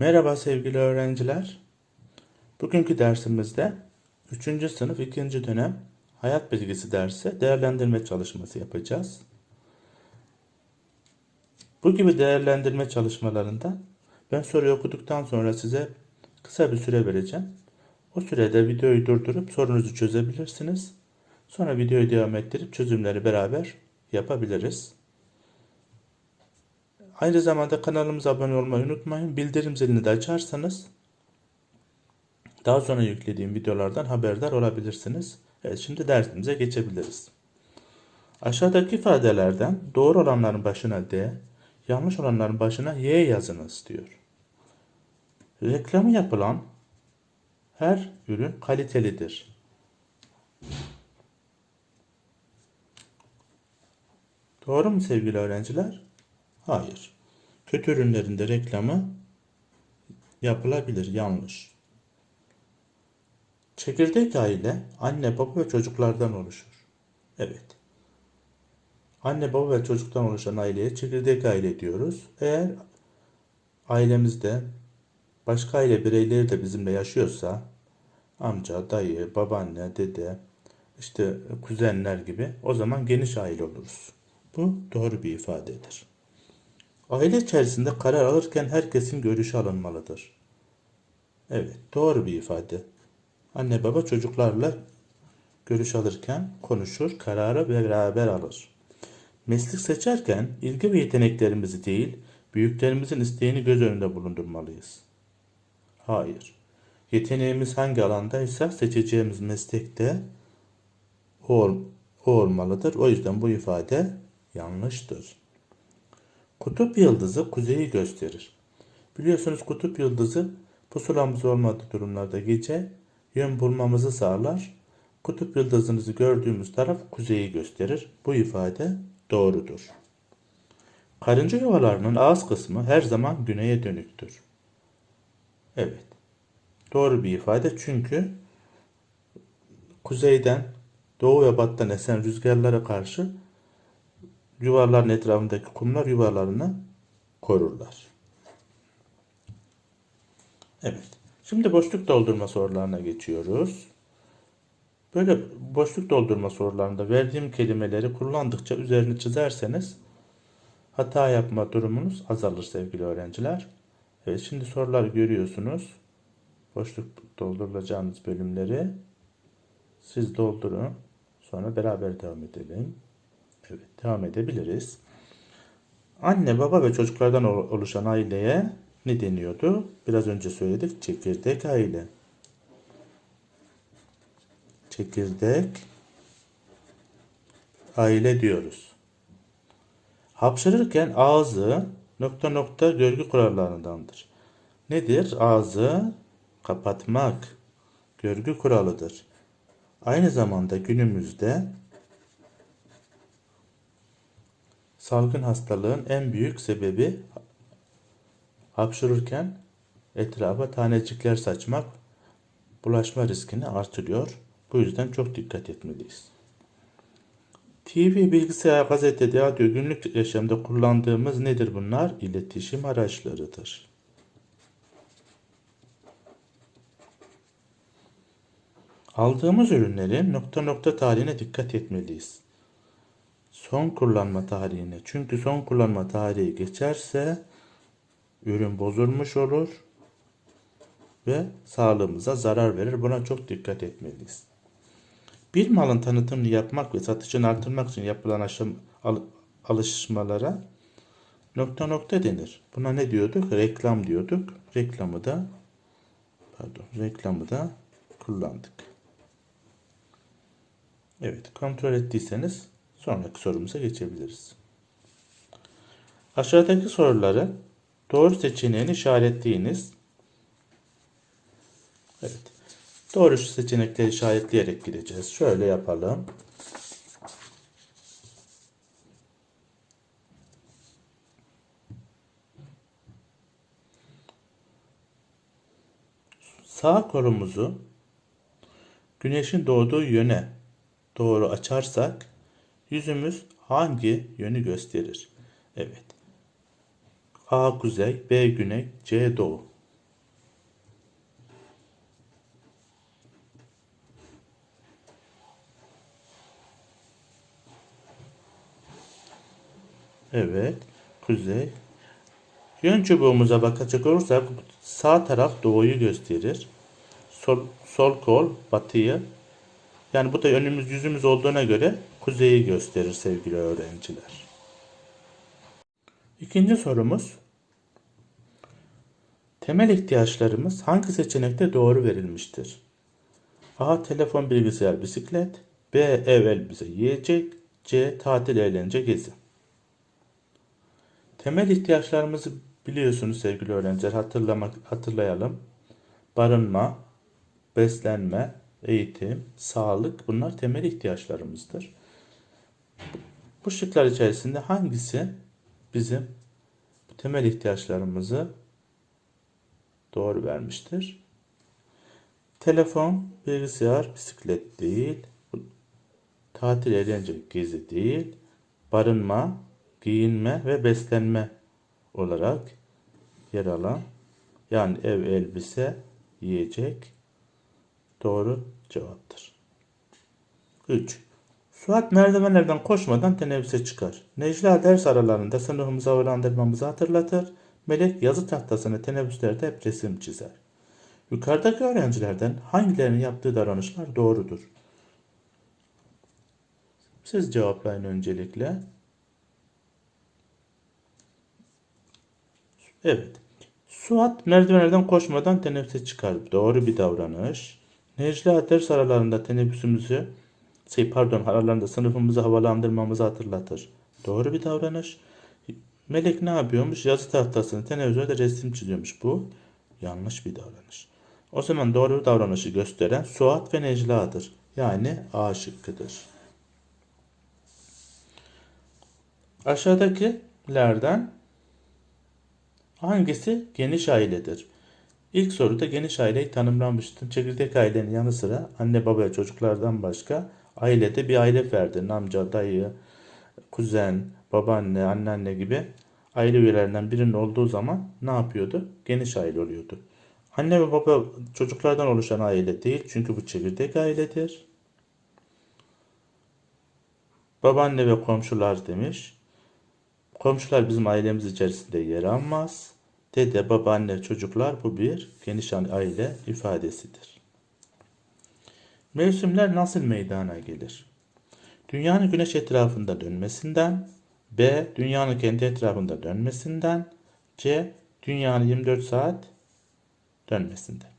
Merhaba sevgili öğrenciler. Bugünkü dersimizde 3. sınıf 2. dönem hayat bilgisi dersi değerlendirme çalışması yapacağız. Bu gibi değerlendirme çalışmalarında ben soruyu okuduktan sonra size kısa bir süre vereceğim. O sürede videoyu durdurup sorunuzu çözebilirsiniz. Sonra videoyu devam ettirip çözümleri beraber yapabiliriz. Aynı zamanda kanalımıza abone olmayı unutmayın. Bildirim zilini de açarsanız daha sonra yüklediğim videolardan haberdar olabilirsiniz. Evet şimdi dersimize geçebiliriz. Aşağıdaki ifadelerden doğru olanların başına D, yanlış olanların başına Y yazınız diyor. Reklamı yapılan her ürün kalitelidir. Doğru mu sevgili öğrenciler? Hayır. Kötü ürünlerin de reklamı yapılabilir. Yanlış. Çekirdek aile anne baba ve çocuklardan oluşur. Evet. Anne baba ve çocuktan oluşan aileye çekirdek aile diyoruz. Eğer ailemizde başka aile bireyleri de bizimle yaşıyorsa amca, dayı, babaanne, dede, işte kuzenler gibi o zaman geniş aile oluruz. Bu doğru bir ifadedir. Aile içerisinde karar alırken herkesin görüşü alınmalıdır. Evet, doğru bir ifade. Anne baba çocuklarla görüş alırken konuşur, kararı beraber alır. Meslek seçerken ilgi ve yeteneklerimizi değil, büyüklerimizin isteğini göz önünde bulundurmalıyız. Hayır. Yeteneğimiz hangi alandaysa seçeceğimiz meslekte o, o olmalıdır. O yüzden bu ifade yanlıştır. Kutup yıldızı kuzeyi gösterir. Biliyorsunuz kutup yıldızı pusulamız olmadığı durumlarda gece yön bulmamızı sağlar. Kutup yıldızınızı gördüğümüz taraf kuzeyi gösterir. Bu ifade doğrudur. Karınca yuvalarının ağız kısmı her zaman güneye dönüktür. Evet. Doğru bir ifade çünkü kuzeyden doğu ve batıdan esen rüzgarlara karşı yuvaların etrafındaki kumlar yuvalarını korurlar. Evet. Şimdi boşluk doldurma sorularına geçiyoruz. Böyle boşluk doldurma sorularında verdiğim kelimeleri kullandıkça üzerini çizerseniz hata yapma durumunuz azalır sevgili öğrenciler. Evet şimdi sorular görüyorsunuz. Boşluk doldurulacağınız bölümleri siz doldurun. Sonra beraber devam edelim. Evet, devam edebiliriz. Anne, baba ve çocuklardan ol- oluşan aileye ne deniyordu? Biraz önce söyledik. Çekirdek aile. Çekirdek aile diyoruz. Hapşırırken ağzı nokta nokta görgü kurallarındandır. Nedir? Ağzı kapatmak görgü kuralıdır. Aynı zamanda günümüzde salgın hastalığın en büyük sebebi hapşırırken etrafa tanecikler saçmak bulaşma riskini artırıyor. Bu yüzden çok dikkat etmeliyiz. TV, bilgisayar, gazete, radyo günlük yaşamda kullandığımız nedir bunlar? İletişim araçlarıdır. Aldığımız ürünlerin nokta nokta tarihine dikkat etmeliyiz. Son kullanma tarihine. Çünkü son kullanma tarihi geçerse ürün bozulmuş olur ve sağlığımıza zarar verir. Buna çok dikkat etmeliyiz. Bir malın tanıtımını yapmak ve satışını artırmak için yapılan aşam, al- alışmalara nokta nokta denir. Buna ne diyorduk? Reklam diyorduk. Reklamı da pardon, reklamı da kullandık. Evet, kontrol ettiyseniz sonraki sorumuza geçebiliriz. Aşağıdaki soruları doğru seçeneğini işaretleyiniz. Evet. Doğru seçenekleri işaretleyerek gideceğiz. Şöyle yapalım. Sağ kolumuzu güneşin doğduğu yöne doğru açarsak Yüzümüz hangi yönü gösterir? Evet. A kuzey, B güney, C doğu. Evet. Kuzey. Yön çubuğumuza bakacak olursak sağ taraf doğuyu gösterir. Sol, sol kol batıyı. Yani bu da önümüz yüzümüz olduğuna göre kuzeyi gösterir sevgili öğrenciler. İkinci sorumuz. Temel ihtiyaçlarımız hangi seçenekte doğru verilmiştir? A. Telefon, bilgisayar, bisiklet. B. Ev, elbise, yiyecek. C. Tatil, eğlence, gezi. Temel ihtiyaçlarımızı biliyorsunuz sevgili öğrenciler. Hatırlamak, hatırlayalım. Barınma, beslenme, eğitim, sağlık bunlar temel ihtiyaçlarımızdır. Bu şıklar içerisinde hangisi bizim temel ihtiyaçlarımızı doğru vermiştir? Telefon, bilgisayar, bisiklet değil. Tatil, eğlence, gezi değil. Barınma, giyinme ve beslenme olarak yer alan yani ev, elbise, yiyecek doğru cevaptır. 3. Suat merdivenlerden koşmadan teneffüse çıkar. Necla ders aralarında sınıfımızı havalandırmamızı hatırlatır. Melek yazı tahtasını teneffüslerde hep resim çizer. Yukarıdaki öğrencilerden hangilerinin yaptığı davranışlar doğrudur? Siz cevaplayın öncelikle. Evet. Suat merdivenlerden koşmadan teneffüse çıkar. Doğru bir davranış. Necla ders aralarında teneffüsümüzü şey pardon aralarında sınıfımızı havalandırmamızı hatırlatır. Doğru bir davranış. Melek ne yapıyormuş? Yazı tahtasını televizyonda resim çiziyormuş. Bu yanlış bir davranış. O zaman doğru davranışı gösteren Suat ve Necla'dır. Yani A şıkkıdır. Aşağıdakilerden hangisi geniş ailedir? İlk soruda geniş aileyi tanımlamıştım. Çekirdek ailenin yanı sıra anne baba ve çocuklardan başka ailede bir aile ferdi. Amca, dayı, kuzen, babaanne, anneanne gibi aile üyelerinden birinin olduğu zaman ne yapıyordu? Geniş aile oluyordu. Anne ve baba çocuklardan oluşan aile değil çünkü bu çekirdek ailedir. Babaanne ve komşular demiş. Komşular bizim ailemiz içerisinde yer almaz. Dede, babaanne, çocuklar bu bir geniş aile ifadesidir. Mevsimler nasıl meydana gelir? Dünyanın güneş etrafında dönmesinden, B. Dünyanın kendi etrafında dönmesinden, C. Dünyanın 24 saat dönmesinden.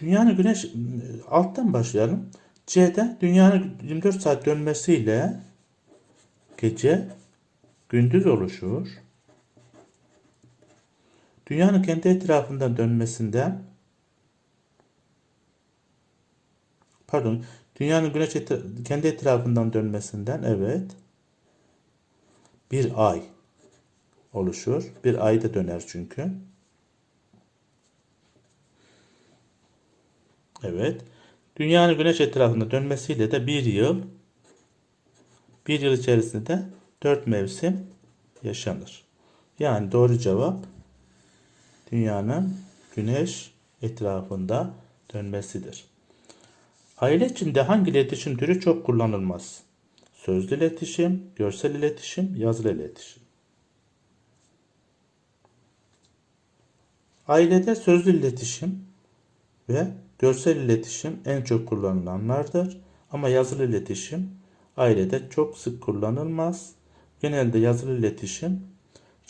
Dünyanın güneş alttan başlayalım. C'de dünyanın 24 saat dönmesiyle gece gündüz oluşur. Dünyanın kendi etrafından dönmesinden pardon dünyanın güneş etra kendi etrafından dönmesinden evet bir ay oluşur. Bir ay da döner çünkü. Evet. Dünyanın güneş etrafında dönmesiyle de bir yıl bir yıl içerisinde dört mevsim yaşanır. Yani doğru cevap dünyanın güneş etrafında dönmesidir. Aile içinde hangi iletişim türü çok kullanılmaz? Sözlü iletişim, görsel iletişim, yazılı iletişim. Ailede sözlü iletişim ve görsel iletişim en çok kullanılanlardır. Ama yazılı iletişim ailede çok sık kullanılmaz. Genelde yazılı iletişim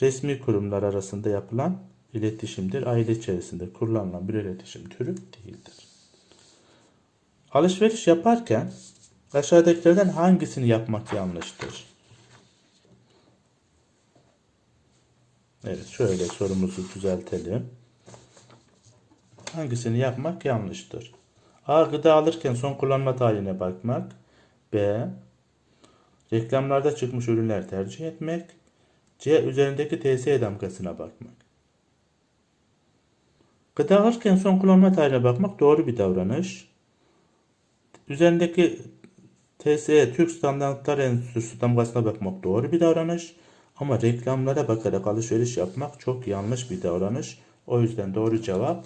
resmi kurumlar arasında yapılan iletişimdir. Aile içerisinde kullanılan bir iletişim türü değildir. Alışveriş yaparken aşağıdakilerden hangisini yapmak yanlıştır? Evet şöyle sorumuzu düzeltelim. Hangisini yapmak yanlıştır? A. Gıda alırken son kullanma tarihine bakmak. B. Reklamlarda çıkmış ürünler tercih etmek. C. Üzerindeki TSE damgasına bakmak. Gıda alırken son kullanma tarihine bakmak doğru bir davranış. Üzerindeki TSE Türk Standartlar Enstitüsü damgasına bakmak doğru bir davranış. Ama reklamlara bakarak alışveriş yapmak çok yanlış bir davranış. O yüzden doğru cevap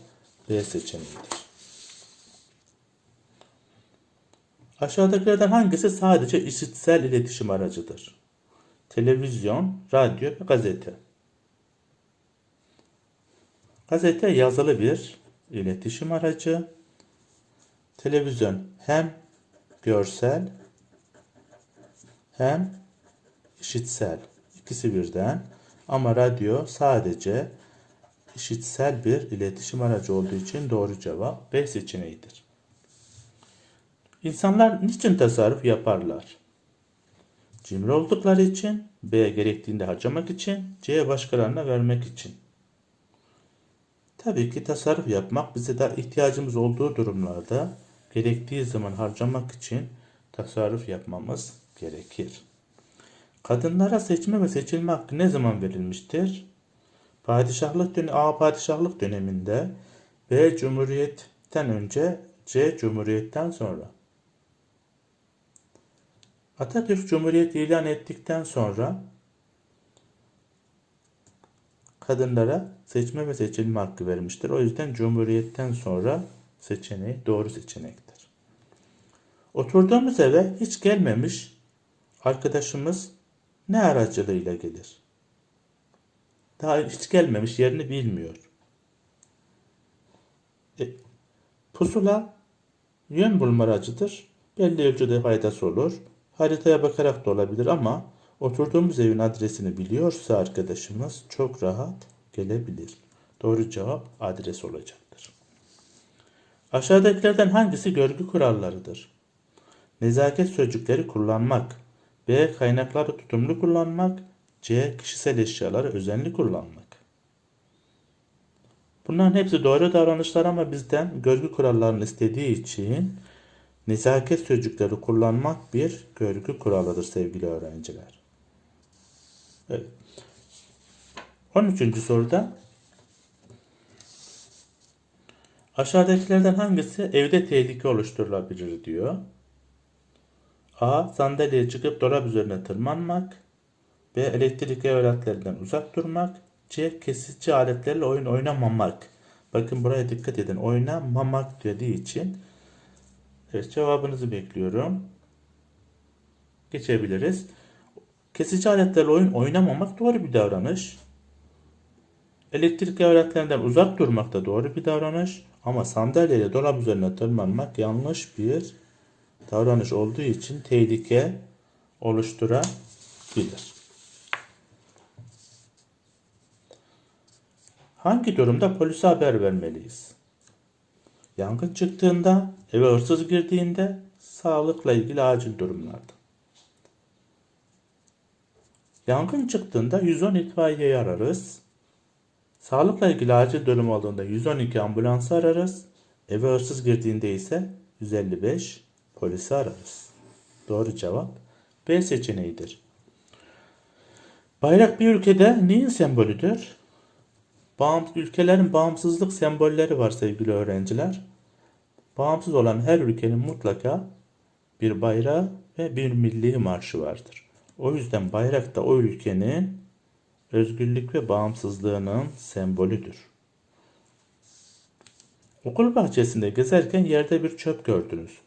B seçeneğidir. Aşağıdakilerden hangisi sadece işitsel iletişim aracıdır? Televizyon, radyo ve gazete. Gazete yazılı bir iletişim aracı. Televizyon hem görsel hem işitsel. İkisi birden. Ama radyo sadece işitsel bir iletişim aracı olduğu için doğru cevap B seçeneğidir. İnsanlar niçin tasarruf yaparlar? Cimri oldukları için, B gerektiğinde harcamak için, C başkalarına vermek için. Tabii ki tasarruf yapmak bize de ihtiyacımız olduğu durumlarda gerektiği zaman harcamak için tasarruf yapmamız gerekir. Kadınlara seçme ve seçilme hakkı ne zaman verilmiştir? Padişahlık dönemi, A padişahlık döneminde, B cumhuriyetten önce, C cumhuriyetten sonra. Atatürk Cumhuriyet ilan ettikten sonra kadınlara seçme ve seçilme hakkı vermiştir. O yüzden Cumhuriyet'ten sonra seçeneği doğru seçenektir. Oturduğumuz eve hiç gelmemiş arkadaşımız ne aracılığıyla gelir? Daha hiç gelmemiş yerini bilmiyor. E, pusula yön bulma aracıdır. Belli ölçüde faydası olur. Haritaya bakarak da olabilir ama oturduğumuz evin adresini biliyorsa arkadaşımız çok rahat gelebilir. Doğru cevap adres olacaktır. Aşağıdakilerden hangisi görgü kurallarıdır? Nezaket sözcükleri kullanmak. B. Kaynakları tutumlu kullanmak. C. Kişisel eşyaları özenli kullanmak. Bunların hepsi doğru davranışlar ama bizden görgü kurallarını istediği için nezaket sözcükleri kullanmak bir görgü kuralıdır sevgili öğrenciler. Evet. 13. soruda aşağıdakilerden hangisi evde tehlike oluşturulabilir diyor. A. Sandalyeye çıkıp dolap üzerine tırmanmak. B. Elektrik ev aletlerinden uzak durmak. C. Kesici aletlerle oyun oynamamak. Bakın buraya dikkat edin. Oynamamak dediği için Evet cevabınızı bekliyorum. Geçebiliriz. Kesici aletlerle oyun oynamamak doğru bir davranış. Elektrik aletlerinden uzak durmak da doğru bir davranış. Ama sandalyeyle dolap üzerine tırmanmak yanlış bir davranış olduğu için tehlike oluşturabilir. Hangi durumda polise haber vermeliyiz? Yangın çıktığında, eve hırsız girdiğinde, sağlıkla ilgili acil durumlarda. Yangın çıktığında 110 itfaiyeyi ararız. Sağlıkla ilgili acil durum olduğunda 112 ambulans ararız. Eve hırsız girdiğinde ise 155 polisi ararız. Doğru cevap B seçeneğidir. Bayrak bir ülkede neyin sembolüdür? Bağımsız, ülkelerin bağımsızlık sembolleri var sevgili öğrenciler. Bağımsız olan her ülkenin mutlaka bir bayrağı ve bir milli marşı vardır. O yüzden bayrak da o ülkenin özgürlük ve bağımsızlığının sembolüdür. Okul bahçesinde gezerken yerde bir çöp gördünüz.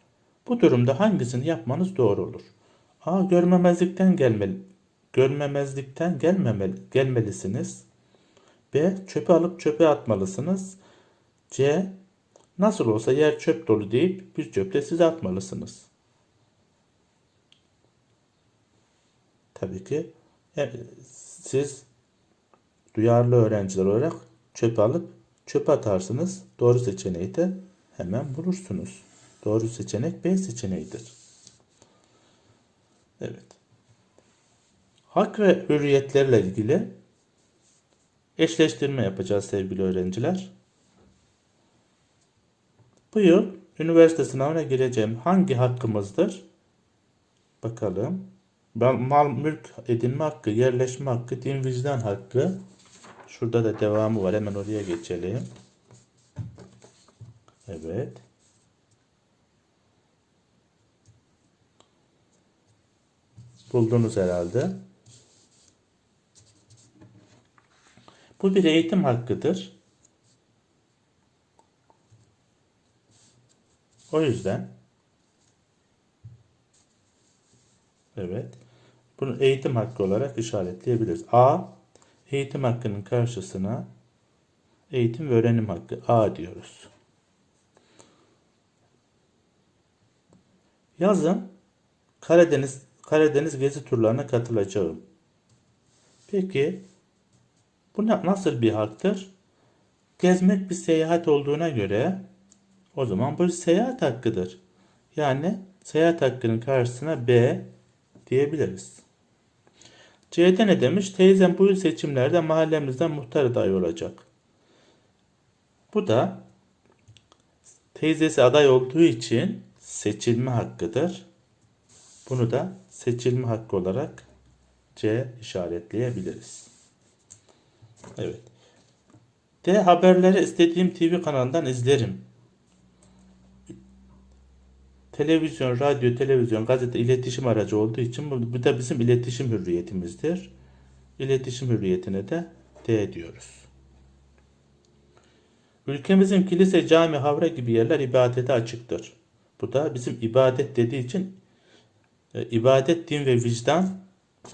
Bu durumda hangisini yapmanız doğru olur? A. Görmemezlikten gelmeli, görmemezlikten gelmemeli, gelmelisiniz. B. Çöpe alıp çöpe atmalısınız. C. Nasıl olsa yer çöp dolu deyip bir çöpte size atmalısınız. Tabii ki e, siz duyarlı öğrenciler olarak çöp alıp çöpe atarsınız. Doğru seçeneği de hemen bulursunuz. Doğru seçenek B seçeneğidir. Evet. Hak ve hürriyetlerle ilgili eşleştirme yapacağız sevgili öğrenciler. Bu yıl üniversite sınavına gireceğim hangi hakkımızdır? Bakalım. Mal mülk edinme hakkı, yerleşme hakkı, din vicdan hakkı. Şurada da devamı var. Hemen oraya geçelim. Evet. Buldunuz herhalde. Bu bir eğitim hakkıdır. O yüzden Evet. Bunu eğitim hakkı olarak işaretleyebiliriz. A, eğitim hakkının karşısına eğitim ve öğrenim hakkı A diyoruz. Yazın Karadeniz Karadeniz gezi turlarına katılacağım. Peki bu na- nasıl bir haktır? Gezmek bir seyahat olduğuna göre o zaman bu seyahat hakkıdır. Yani seyahat hakkının karşısına B diyebiliriz. C'de ne demiş? Teyzem bu yıl seçimlerde mahallemizden muhtar adayı olacak. Bu da teyzesi aday olduğu için seçilme hakkıdır. Bunu da seçilme hakkı olarak C işaretleyebiliriz. Evet. D haberleri istediğim TV kanalından izlerim. Televizyon, radyo, televizyon, gazete iletişim aracı olduğu için bu, bu da bizim iletişim hürriyetimizdir. İletişim hürriyetine de D diyoruz. Ülkemizin kilise, cami, havra gibi yerler ibadete açıktır. Bu da bizim ibadet dediği için e, ibadet, din ve vicdan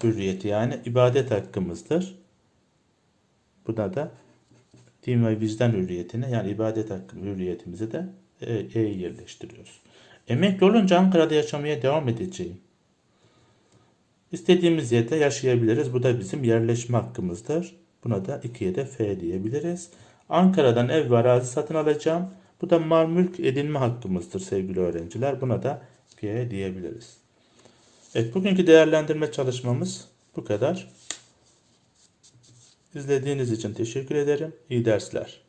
hürriyeti yani ibadet hakkımızdır. Buna da din ve vicdan hürriyetine yani ibadet hakkı hürriyetimizi de e, E'yi yerleştiriyoruz. Emekli olunca Ankara'da yaşamaya devam edeceğim. İstediğimiz yerde yaşayabiliriz. Bu da bizim yerleşme hakkımızdır. Buna da ikiye de F diyebiliriz. Ankara'dan ev ve arazi satın alacağım. Bu da mal mülk edinme hakkımızdır sevgili öğrenciler. Buna da G diyebiliriz. Evet bugünkü değerlendirme çalışmamız bu kadar. İzlediğiniz için teşekkür ederim. İyi dersler.